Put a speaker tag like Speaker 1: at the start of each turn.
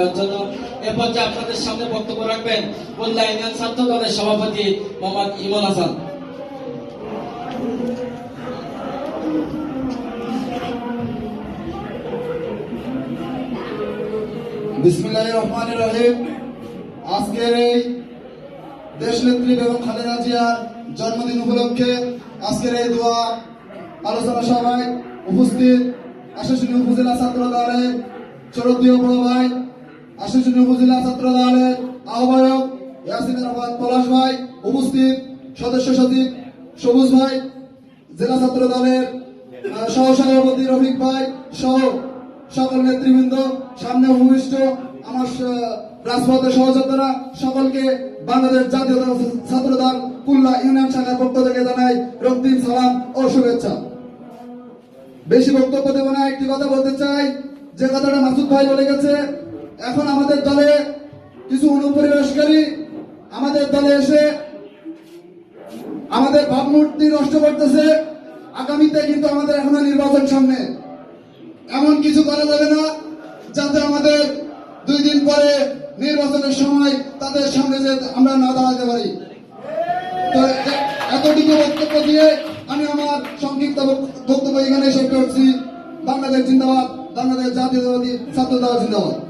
Speaker 1: আপনাদের সামনে বক্তব্য রাখবেন ছাত্র দলের সভাপতি মোহাম্মদ ইমন হাসান।
Speaker 2: আজকের খালেদা জন্মদিন উপলক্ষে আজকের এই দোয়া আলোচনা সভায় উপস্থিত আশাশুনি উপজেলা ছাত্র দলের শরদীয় বড় ভাই আশাশুনি উপজেলা ছাত্র দলের আহ্বায়ক ইয়াসিন আহমদ পলাশ ভাই, উপস্থিত সদস্য সচিব সবুজ ভাই, জেলা ছাত্র দলের সহ সভাপতি রফিক ভাই সহ সকল নেতৃবৃন্দ, সামনে ভূমিষ্ঠ আমার রাজপথের সহযোদ্ধারা সকলকে বাংলাদেশ জাতীয় দল ছাত্র দল কুল্লা ইউনিয়ন শাখার পক্ষ থেকে জানাই রক্তিম সালাম ও শুভেচ্ছা। বেশি বক্তব্য দেব না, একটি কথা বলতে চাই। যে কথাটা মাসুদ ভাই বলে গেছে এখন আমাদের দলে কিছু অনুপরিবেশকারী আমাদের দলে এসে আমাদের ভাবমূর্তি নষ্ট করতেছে। আগামীতে কিন্তু আমাদের এখনও নির্বাচন সামনে। এমন কিছু করা যাবে না যাতে আমাদের দুই দিন পরে নির্বাচনের সময় তাদের সামনে যে আমরা না দাঁড়াতে পারি। তো এতটুকু বক্তব্য দিয়ে আমি আমার সংক্ষিপ্ত বক- বক্তব্য এখানে শেষ করছি। বাংলাদেশ জিন্দাবাদ, বাংলাদেশ জাতীয়তাবাদী ছাত্র দল জিন্দাবাদ।